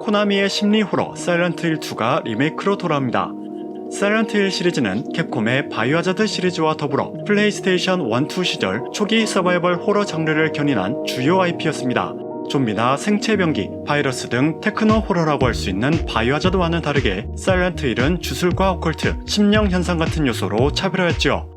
코나미의 심리 호러 사일런트 힐 2가 리메이크로 돌아옵니다. 사일런트 힐 시리즈는 캡콤의 바이오하자드 시리즈와 더불어 플레이스테이션 1, 2 시절 초기 서바이벌 호러 장르를 견인한 주요 IP였습니다. 좀비나 생체병기, 바이러스 등 테크노 호러라고 할 수 있는 바이오하자드와는 다르게 사일런트 힐은 주술과 오컬트, 심령 현상 같은 요소로 차별화했지요.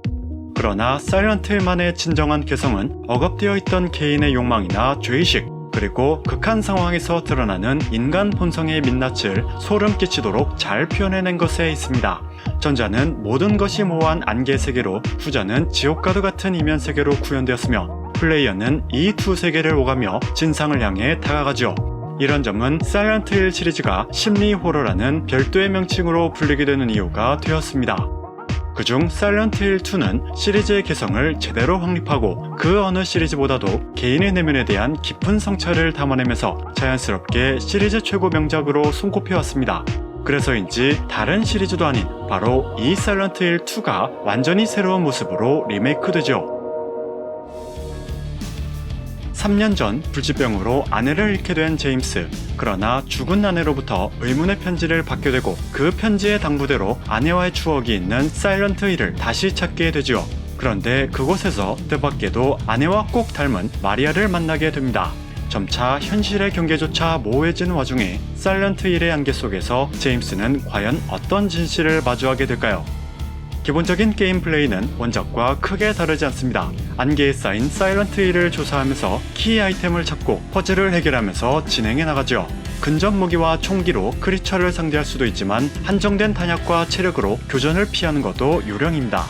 그러나 사일런트 힐만의 진정한 개성은 억압되어 있던 개인의 욕망이나 죄의식, 그리고 극한 상황에서 드러나는 인간 본성의 민낯을 소름 끼치도록 잘 표현해낸 것에 있습니다. 전자는 모든 것이 모호한 안개 세계로 후자는 지옥가도 같은 이면 세계로 구현되었으며 플레이어는 이 두 세계를 오가며 진상을 향해 다가가죠. 이런 점은 사일런트 힐 시리즈가 심리 호러라는 별도의 명칭으로 불리게 되는 이유가 되었습니다. 그중 사일런트 힐 2는 시리즈의 개성을 제대로 확립하고 그 어느 시리즈보다도 개인의 내면에 대한 깊은 성찰을 담아내면서 자연스럽게 시리즈 최고 명작으로 손꼽혀왔습니다. 그래서인지 다른 시리즈도 아닌 바로 이 사일런트 힐 2가 완전히 새로운 모습으로 리메이크되죠. 3년 전 불치병으로 아내를 잃게 된 제임스. 그러나 죽은 아내로부터 의문의 편지를 받게 되고 그 편지의 당부대로 아내와의 추억이 있는 사일런트 힐을 다시 찾게 되지요. 그런데 그곳에서 뜻밖에도 아내와 꼭 닮은 마리아를 만나게 됩니다. 점차 현실의 경계조차 모호해지는 와중에 사일런트 힐의 안개 속에서 제임스는 과연 어떤 진실을 마주하게 될까요? 기본적인 게임 플레이는 원작과 크게 다르지 않습니다. 안개에 쌓인 사일런트 힐을 조사하면서 키 아이템을 찾고 퍼즐을 해결하면서 진행해 나가죠. 근접 무기와 총기로 크리처를 상대할 수도 있지만 한정된 탄약과 체력으로 교전을 피하는 것도 요령입니다.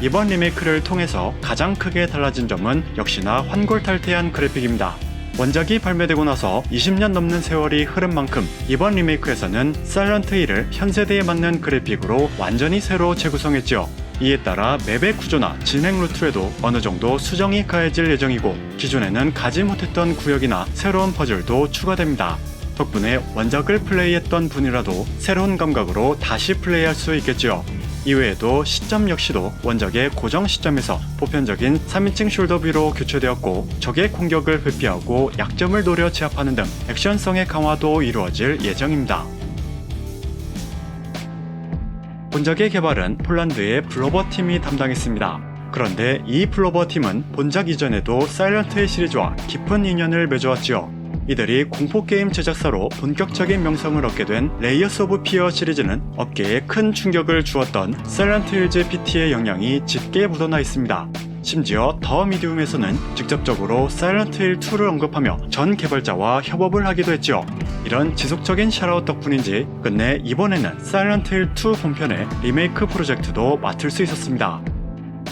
이번 리메이크를 통해서 가장 크게 달라진 점은 역시나 환골탈태한 그래픽입니다. 원작이 발매되고 나서 20년 넘는 세월이 흐른 만큼 이번 리메이크에서는 사일런트 힐을 현 세대에 맞는 그래픽으로 완전히 새로 재구성했죠. 이에 따라 맵의 구조나 진행 루트에도 어느 정도 수정이 가해질 예정이고 기존에는 가지 못했던 구역이나 새로운 퍼즐도 추가됩니다. 덕분에 원작을 플레이했던 분이라도 새로운 감각으로 다시 플레이할 수 있겠지요. 이외에도 시점 역시도 원작의 고정 시점에서 보편적인 3인칭 숄더뷰로 교체되었고 적의 공격을 회피하고 약점을 노려 제압하는 등 액션성의 강화도 이루어질 예정입니다. 본작의 개발은 폴란드의 블로버 팀이 담당했습니다. 그런데 이 블로버 팀은 본작 이전에도 사일런트 힐 시리즈와 깊은 인연을 맺어왔지요. 이들이 공포게임 제작사로 본격적인 명성을 얻게 된 레이어스 오브 피어 시리즈는 업계에 큰 충격을 주었던 사일런트 힐즈 PT의 영향이 짙게 묻어나 있습니다. 심지어 더 미디움에서는 직접적으로 사일런트 힐 2를 언급하며 전 개발자와 협업을 하기도 했죠. 이런 지속적인 샤라웃 덕분인지 끝내 이번에는 사일런트 힐 2 본편의 리메이크 프로젝트도 맡을 수 있었습니다.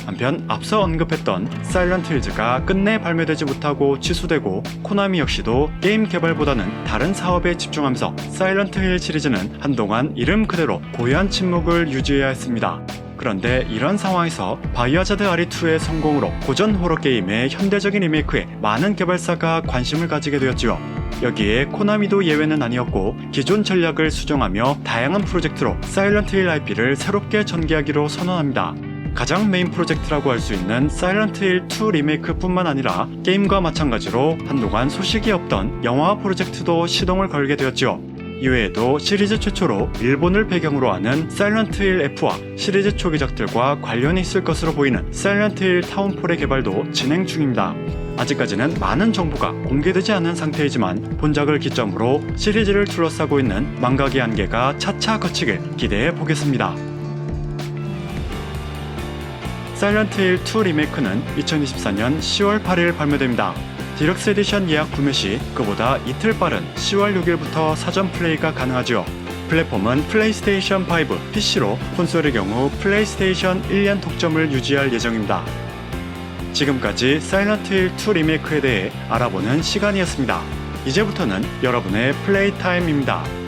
한편 앞서 언급했던 사일런트 힐즈가 끝내 발매되지 못하고 취소되고 코나미 역시도 게임 개발보다는 다른 사업에 집중하면서 사일런트 힐 시리즈는 한동안 이름 그대로 고요한 침묵을 유지해야 했습니다. 그런데 이런 상황에서 바이오하자드 RE2의 성공으로 고전 호러 게임의 현대적인 리메이크에 많은 개발사가 관심을 가지게 되었지요. 여기에 코나미도 예외는 아니었고 기존 전략을 수정하며 다양한 프로젝트로 사일런트 힐 IP를 새롭게 전개하기로 선언합니다. 가장 메인 프로젝트라고 할 수 있는 사일런트 힐 2 리메이크뿐만 아니라 게임과 마찬가지로 한동안 소식이 없던 영화 프로젝트도 시동을 걸게 되었죠. 이외에도 시리즈 최초로 일본을 배경으로 하는 사일런트 힐 F와 시리즈 초기작들과 관련이 있을 것으로 보이는 사일런트 힐 타운폴의 개발도 진행 중입니다. 아직까지는 많은 정보가 공개되지 않은 상태이지만 본작을 기점으로 시리즈를 둘러싸고 있는 망각의 한계가 차차 거치길 기대해 보겠습니다. 사일런트 힐 2 리메이크는 2024년 10월 8일 발매됩니다. 디럭스 에디션 예약 구매 시 그보다 이틀 빠른 10월 6일부터 사전 플레이가 가능하죠. 플랫폼은 플레이스테이션 5, PC로 콘솔의 경우 플레이스테이션 1년 독점을 유지할 예정입니다. 지금까지 사일런트 힐 2 리메이크에 대해 알아보는 시간이었습니다. 이제부터는 여러분의 플레이 타임입니다.